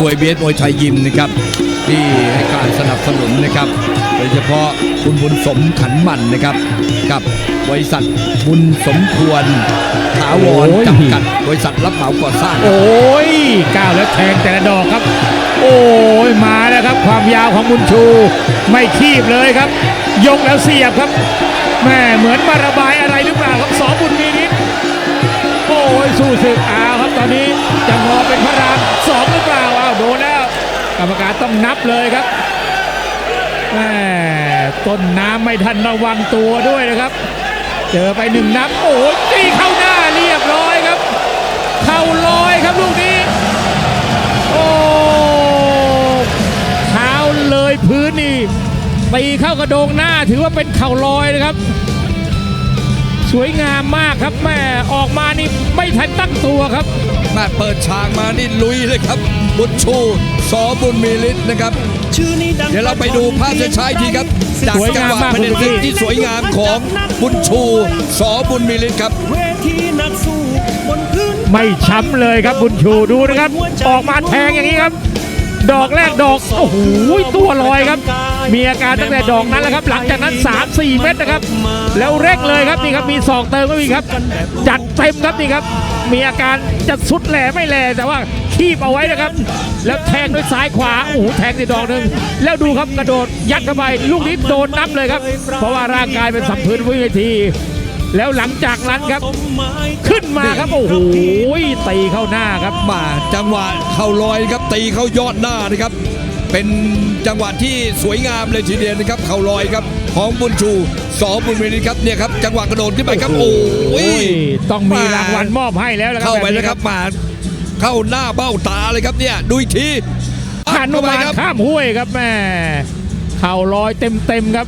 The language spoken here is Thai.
มวยเบียดมวยไทยยิมนะครับ ที่ให้การสนับสนุนนะครับ โดยเฉพาะคุณบุญสมขันหมันนะครับ กับบริษัทบุญสมควรถาวรโอ้ยจำกัดบริษัทรับเหมาก่อสร้างโอ้ยก้าวแล้วแทงแต่ละดอกครับ โอ้ยมาแล้วครับ ความยาวของบุญชู ไม่คีบเลยครับ ยกแล้วเสียบครับแม่เหมือนมาระบายอะไรหรือเปล่าครับสองบุญมีนิดโอ้ยสู้ศึกอ้าวครับตอนนี้จะงอเป็นพระรามสอง รรมการต้องนับเลยครับแม่ต้นน้ำไม่ทันระวังตัวด้วยนะครับ เจอไปหนึ่งนับโอ้ยตีเข้าหน้าเรียบร้อยครับ เข่าลอยครับลูกนี้ โอ้เท้าเลยพื้นนี่ตีเข้ากระโดงหน้าถือว่าเป็นเข่าลอยนะครับ สวยงามมากครับแม่ออกมานี่ ทันตั้งตัวครับแม่เปิดฉากมานี่ลุยเลยครับ บุญชูสอบุญมีฤทธิ์นะครับ เดี๋ยวเราไปดูภาพช้าๆอีกทีครับจากสวยจังงามหวะมากพเด็นคุณศึกพี่ที่สวยงามของบุญชูสอบุญมีฤทธิ์ครับเวทีนักสู้บนพื้นไม่ช้ำเลยครับบุญชูดูนะครับ ออกมาแทงอย่างนี้ครับ ดอกแรกดอกโอ้โหตัวลอยครับ มีอาการตั้งแต่ดอกนั้นแหละครับ หลังจากนั้น 3-4 เม็ดนะครับ แล้วเร่งเลยครับนี่ครับมีศอกเติมก็มีครับ จัดเต็มครับนี่ครับ มีอาการจะสุดแหล่ไม่แหล่แต่ว่าคีบเอาไว้นะครับ แล้วแทงด้วยซ้ายขวาโอ้โหแทงในดอกหนึ่งแล้วดูครับกระโดดยัดเข้าไปลูกนี้โดนนับเลยครับ เพราะว่าร่างกายเป็นสัมพื้นวิที แล้วหลังจากนั้นครับ ขึ้นมาครับโอ้โหตีเข้าหน้าครับมาจังหวะเข่าลอยครับตีเข้ายอดหน้านะครับ เป็นจังหวะที่สวยงามเลยทีเดียวนะครับ เข่าลอยครับของบุญชูสอบุญมีฤทธิ์ครับเนี่ยครับจังหวะกระโดดขึ้นไปครับโอ้ยต้องมีรางวัลมอบให้แล้วละครับเข้าไปแบบแล้นี้วครับมาเข้าหน้าเบ้าตาเลยครับเนี่ยดูอีกทีหันเข้าไปมาครับข้ามห้วยครับแม่เข่าลอยเต็มเต็มๆครับ